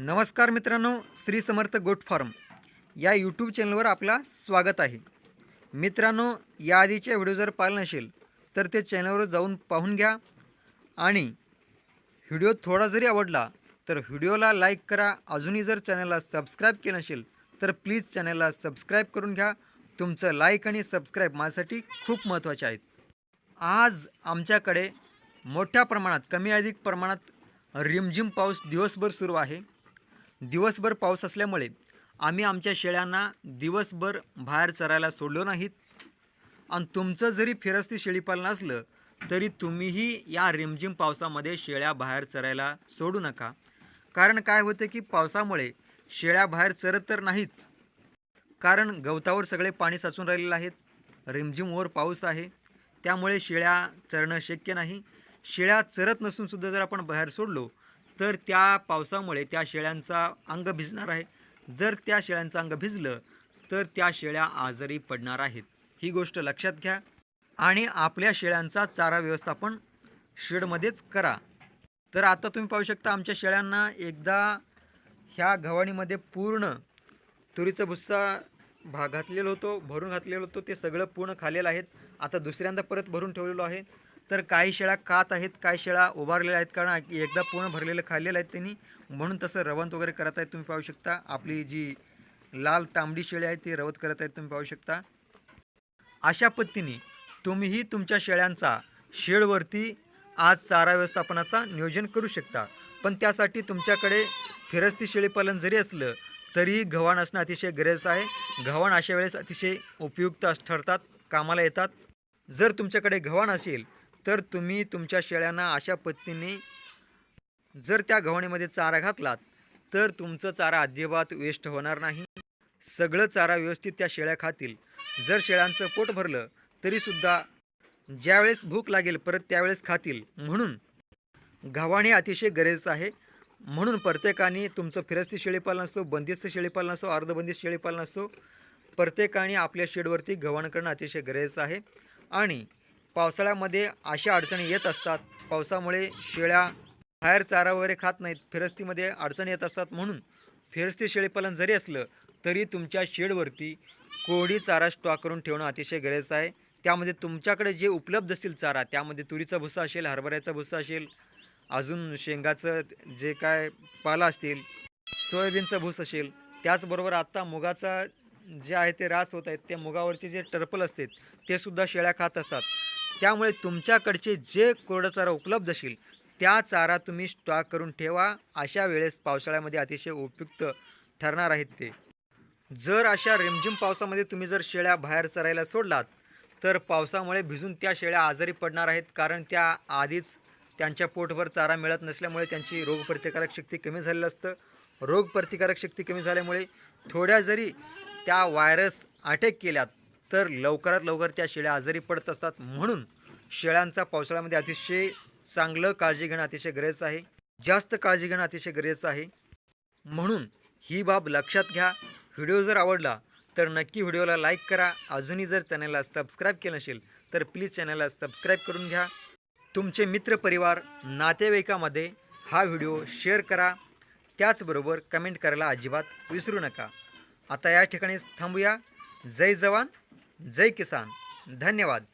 नमस्कार मित्रांनो Shri Samarth goat farm या यूट्यूब चॅनलवर आपला स्वागत आहे. मित्रांनो या आधीच्या व्हिडिओ जर पाहिला नसेल तर ते चॅनलवर जाऊन पाहून घ्या. आणि व्हिडिओ थोडा जरी आवडला तर व्हिडिओला लाईक करा. अजूनही जर चॅनलला सबस्क्राईब केलं नसेल तर प्लीज चॅनलला सबस्क्राईब करून घ्या. तुमचं लाईक आणि सबस्क्राईब माझ्यासाठी खूप महत्त्वाचे आहेत. आज आमच्याकडे मोठ्या प्रमाणात कमी अधिक प्रमाणात रिमझिम पाऊस दिवसभर सुरू आहे. दिवसभर पाऊस असल्यामुळे आम्ही आमच्या शेळ्यांना दिवसभर बाहेर चरायला सोडलो नाहीत. आणि तुमचं जरी फिरस्ती शेळीपालन असलं तरी तुम्हीही या रिमझिम पावसामध्ये शेळ्या बाहेर चरायला सोडू नका. कारण काय होतं की पावसामुळे शेळ्या बाहेर चरत तर नाहीच कारण गवतावर सगळे पाणी साचून राहिलेलं आहेत रिमझिमवर पाऊस आहे. त्यामुळे शेळ्या चरणं शक्य नाही. शेळ्या चरत नसून सुद्धा जर आपण बाहेर सोडलो तर त्या पावसामुळे त्या शेळ्यांचा अंग भिजणार आहे. जर त्या शेळ्यांचं अंग भिजलं तर त्या शेळ्या आजारी पडणार आहेत. ही गोष्ट लक्षात घ्या आणि आपल्या शेळ्यांचा चारा व्यवस्थापन शेडमध्येच करा. तर आता तुम्ही पाहू शकता आमच्या शेळ्यांना एकदा ह्या गव्हाणीमध्ये पूर्ण तुरीचा भुस्सा भाग घातलेलो होतो भरून घातलेलो होतो ते सगळं पूर्ण खाल्लेलं आहेत. आता दुसऱ्यांदा परत भरून ठेवलेलो आहे. तर काही शेळ्या कात आहेत काही शेळ्या उभारलेल्या आहेत. कारण एकदा पूर्ण भरलेलं खाल्लेलं आहेत त्यांनी. म्हणून तसं रवंत वगैरे करत आहेत तुम्ही पाहू शकता. आपली जी लाल तांबडी शेळी आहे ती रवत करत आहेत तुम्ही पाहू शकता. अशा पद्धतीने तुम्हीही तुमच्या शेळ्यांचा शेडवरती आज चारा व्यवस्थापनाचा नियोजन करू शकता. पण त्यासाठी तुमच्याकडे फिरस्ती शेळीपालन जरी असलं तरीही गव्हाण असणं अतिशय गरजेचं आहे. गव्हाण अशा वेळेस अतिशय उपयुक्त अस- ठरतात कामाला येतात. जर तुमच्याकडे गव्हाण असेल तर तुम्ही तुमच्या शेळ्यांना अशा पद्धतीने जर त्या गव्हाणीमध्ये चारा घातलात तर तुमचं चारा अजिबात वेस्ट होणार नाही. सगळं चारा व्यवस्थित त्या शेळ्या खातील. जर शेळ्यांचं पोट भरलं तरीसुद्धा ज्यावेळेस भूक लागेल परत त्यावेळेस खातील. म्हणून गव्हाणे अतिशय गरजेचं आहे. म्हणून प्रत्येकाने तुमचं फिरस्ती शेळीपालन असतो बंदिस्त शेळीपालन असतो अर्धबंदिस्त शेळीपालन असतो प्रत्येकाने आपल्या शेडवरती गव्हाण करणं अतिशय गरजेचं आहे. आणि पावसाळ्यामध्ये अशा अडचणी येत असतात. पावसामुळे शेळ्या बाहेर चारा वगैरे खात नाहीत. फिरस्तीमध्ये अडचणी येत असतात म्हणून फिरस्ती शेळीपालन जरी असलं तरी तुमच्या शेडवरती कोरडी चारा स्टॉक करून ठेवणं अतिशय गरजेचं आहे. त्यामध्ये तुमच्याकडे जे उपलब्ध असतील चारा त्यामध्ये तुरीचा भुसा असेल हरभऱ्याचा भुसा असेल अजून शेंगाचं जे काय पाला असतील सोयाबीनचा भूस असेल त्याचबरोबर आत्ता मुगाचा जे आहे ते रास होत आहेत त्या मुगावरचे जे टर्पल असतात ते सुद्धा शेळ्या खात असतात. त्यामुळे तुमच्याकडचे जे कोरडं चारा उपलब्ध असेल त्या चारा तुम्ही स्टॉक करून ठेवा. अशा वेळेस पावसाळ्यामध्ये अतिशय उपयुक्त ठरणार आहेत ते. जर अशा रिमझिम पावसामध्ये तुम्ही जर शेळ्या बाहेर चरायला सोडलात तर पावसामुळे भिजून त्या शेळ्या आजारी पडणार आहेत. कारण त्या आधीच त्यांच्या पोटभर चारा मिळत नसल्यामुळे त्यांची रोगप्रतिकारक शक्ती कमी झालेलं असतं. रोगप्रतिकारक शक्ती कमी झाल्यामुळे थोड्या जरी त्या व्हायरस अटॅक केल्यात तर लवकरात लवकर त्या शेळ्या आजारी पडत असतात. म्हणून शेळ्यांचा पावसाळ्यामध्ये अतिशय चांगलं काळजी घेणं अतिशय गरजेचं आहे. जास्त काळजी घेणं अतिशय गरजेचं आहे. म्हणून ही बाब लक्षात घ्या. व्हिडिओ जर आवडला तर नक्की व्हिडिओला लाईक करा. अजूनही जर चॅनलला सबस्क्राईब केलं नसेल तर प्लीज चॅनलला सबस्क्राईब करून घ्या. तुमचे मित्रपरिवार नातेवाईकामध्ये हा व्हिडिओ शेअर करा. त्याचबरोबर कमेंट करायला अजिबात विसरू नका. आता या ठिकाणी थांबूया. जय जवान. जय किसान. धन्यवाद.